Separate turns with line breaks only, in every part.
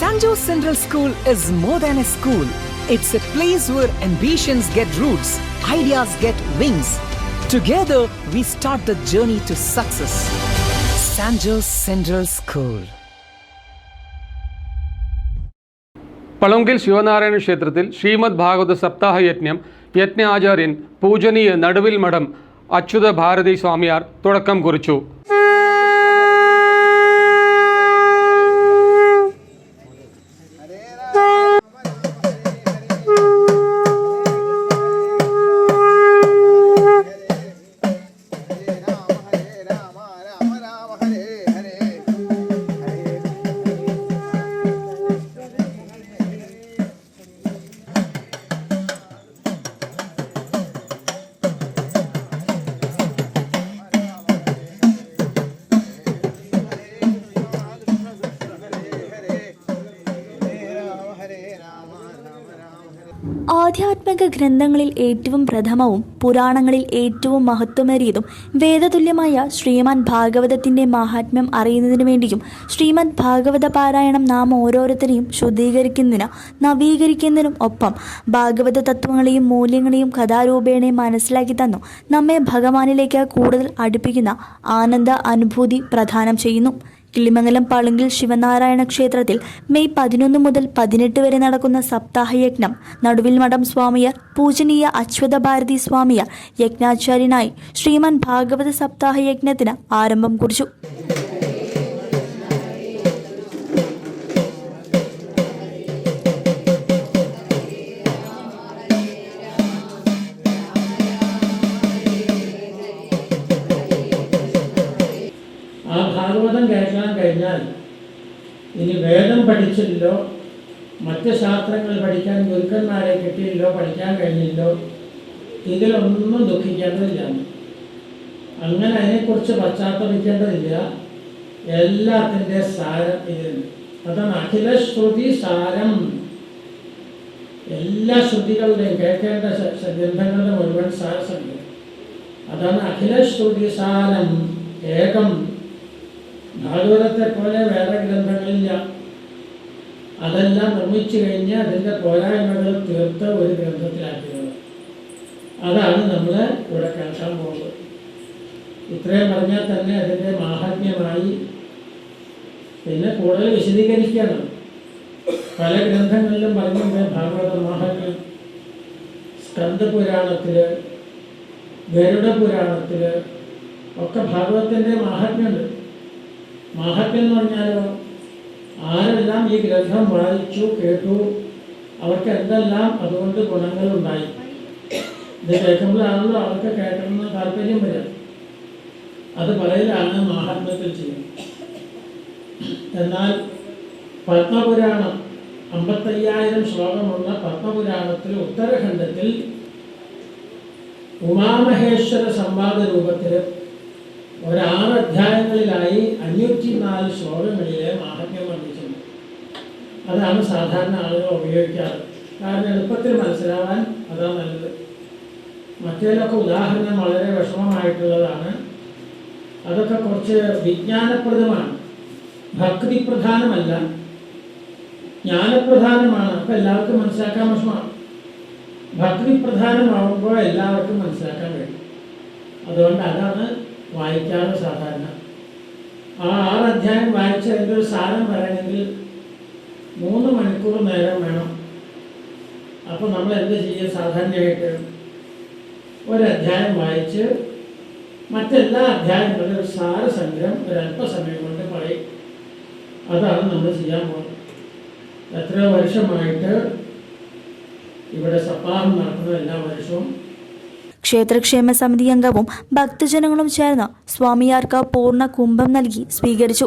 San Jose Central School is more than a school. It's a place where ambitions get roots, ideas get wings. Together, we start the journey to success. Sanjo Central School.
പളങ്കിൽ Shivanarayana ക്ഷേത്രത്തിൽ ശ്രീമദ് ഭാഗവത സപ്താഹ യജ്ഞം യജ്ഞാചാര്യൻ പൂജനീയ നടുവിൽ മഠം അച്യുത ഭാരതി സ്വാമിയാർ തുടക്കം കുറിച്ചു
ആധ്യാത്മിക ഗ്രന്ഥങ്ങളിൽ ഏറ്റവും പ്രഥമവും പുരാണങ്ങളിൽ ഏറ്റവും മഹത്വമേറിയതും വേദതുല്യമായ ശ്രീമാൻ ഭാഗവതത്തിന്റെ മഹാത്മ്യം അറിയുന്നതിനു വേണ്ടിയും ശ്രീമദ് ഭാഗവത പാരായണം നാം ഓരോരുത്തരെയും ശുദ്ധീകരിക്കുന്നതിന് നവീകരിക്കുന്നതിനും ഒപ്പം ഭാഗവത തത്വങ്ങളെയും മൂല്യങ്ങളെയും കഥാരൂപേണയും മനസ്സിലാക്കി തന്നു. നമ്മെ ഭഗവാനിലേക്ക് കൂടുതൽ അടുപ്പിക്കുന്ന ആനന്ദ അനുഭൂതി പ്രദാനം ചെയ്യുന്നു. കിളിമംഗലം പളുങ്കിൽ ശിവനാരായണ ക്ഷേത്രത്തിൽ മെയ് പതിനൊന്ന് മുതൽ പതിനെട്ട് വരെ നടക്കുന്ന സപ്താഹയജ്ഞം. നടുവിൽ മഠം സ്വാമിയർ പൂജനീയ അശ്വത ഭാരതി സ്വാമിയർ യജ്ഞാചാര്യനായി ശ്രീമാൻ ഭാഗവത സപ്താഹയജ്ഞത്തിന് ആരംഭം കുറിച്ചു.
കഴിഞ്ഞാൽ ഇനി വേദം പഠിച്ചില്ലോ മറ്റ് ശാസ്ത്രങ്ങൾ പഠിക്കാൻ ഗുരുക്കന്മാരെ കിട്ടിയില്ലോ പഠിക്കാൻ കഴിഞ്ഞില്ലോ ഇതിലൊന്നും ദുഃഖിക്കേണ്ടതില്ല. അങ്ങനെ അതിനെക്കുറിച്ച് പശ്ചാത്തപിക്കേണ്ടതില്ല. എല്ലാത്തിന്റെ സാരം ഇതിലുണ്ട് അതാണ് അഖില ശ്രുതി സാരം. എല്ലാ ശ്രുതികളുടെയും കേൾക്കേണ്ട ഗ്രന്ഥങ്ങളുടെ മുഴുവൻ സാരസുണ്ട്. അതാണ് അഖില ശ്രുതി സാരം. ഏകം. ഭാഗവതത്തെ പോലെ വേറെ ഗ്രന്ഥങ്ങളില്ല. അതെല്ലാം നിർമ്മിച്ചു കഴിഞ്ഞ് അതിന്റെ പോരായ്മകൾ തീർത്ത് ഒരു ഗ്രന്ഥത്തിലാക്കിയത് അതാണ് നമ്മൾ ഇവിടെ കേൾക്കാൻ പോകുന്നത്. ഇത്രയും പറഞ്ഞാൽ തന്നെ അതിന്റെ മാഹാത്മ്യമായി പിന്നെ കൂടുതൽ വിശദീകരിക്കണം പല ഗ്രന്ഥങ്ങളിലും പറഞ്ഞിട്ടുണ്ട് ഭാഗവത മാഹാത്മ്യം സ്കന്ധപുരാണത്തിൽ ഗരുഡ പുരാണത്തിൽ ഒക്കെ ഭാഗവത്തിന്റെ മാഹാത്മ്യമുണ്ട്. മാഹാത്മ്യം എന്ന് പറഞ്ഞാലോ ആരെല്ലാം ഈ ഗ്രന്ഥം വായിച്ചു കേട്ടു അവർക്ക് എന്തെല്ലാം അതുകൊണ്ട് ഗുണങ്ങളുണ്ടായി? ഇത് കേൾക്കുമ്പോഴാണല്ലോ അവർക്ക് കേൾക്കണമെന്ന് താല്പര്യം വരിക. അത് പറയലാണ് മാഹാത്മ്യത്തിൽ ചെയ്യുന്നത് എന്നാൽ പത്മപുരാണം അമ്പത്തയ്യായിരം ശ്ലോകമുള്ള പത്മപുരാണത്തിൽ ഉത്തരഖണ്ഡത്തിൽ ഉമാമഹേശ്വര സംവാദ രൂപത്തിൽ ഒരാറ് അധ്യായങ്ങളിലായി അഞ്ഞൂറ്റി നാല് ശ്ലോകങ്ങളിലെ മാഹാത്മ്യം വർണിച്ചിട്ടുണ്ട് അതാണ് സാധാരണ ആളുകൾ ഉപയോഗിക്കാറ്. കാരണം എളുപ്പത്തിൽ മനസ്സിലാവാൻ അതാണ് നല്ലത്. മറ്റേതൊക്കെ ഉദാഹരണം വളരെ വിഷമമായിട്ടുള്ളതാണ്. അതൊക്കെ കുറച്ച് വിജ്ഞാനപ്രദമാണ്. ഭക്തി പ്രധാനമല്ല ജ്ഞാനപ്രധാനമാണ്. അപ്പം എല്ലാവർക്കും മനസ്സിലാക്കാൻ വിഷമമാണ്. ഭക്തി പ്രധാനമാകുമ്പോൾ എല്ലാവർക്കും മനസ്സിലാക്കാൻ കഴിയും. അതുകൊണ്ട് അതാണ് വായിക്കാറ് സാധാരണ. ആ ആറ് അധ്യായം വായിച്ചതിന്റെ ഒരു സാരം പറയണമെങ്കിൽ മൂന്ന് മണിക്കൂർ നേരം വേണം. അപ്പോൾ നമ്മൾ എന്ത് ചെയ്യുക സാധാരണയായിട്ട് ഒരു അധ്യായം വായിച്ച് മറ്റെല്ലാ അധ്യായങ്ങളും ഒരു സാരസംഗ്രഹം ഒരു അല്പസമയം കൊണ്ട് പറയും. അതാണ് നമ്മൾ ചെയ്യാൻ പോകുന്നത്. എത്രയോ വർഷമായിട്ട് ഇവിടെ സപ്താഹം നടക്കുന്ന എല്ലാ വർഷവും
ക്ഷേത്രക്ഷേമ സമിതി അംഗവും ഭക്തജനങ്ങളും ചേർന്ന് സ്വാമിയാർക്ക് പൂർണ കുംഭം നൽകി സ്വീകരിച്ചു.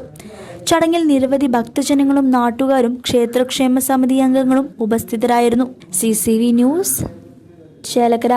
ചടങ്ങിൽ നിരവധി ഭക്തജനങ്ങളും നാട്ടുകാരും ക്ഷേത്രക്ഷേമ സമിതി അംഗങ്ങളും ഉപസ്ഥിതരായിരുന്നു. C news Chelakkara.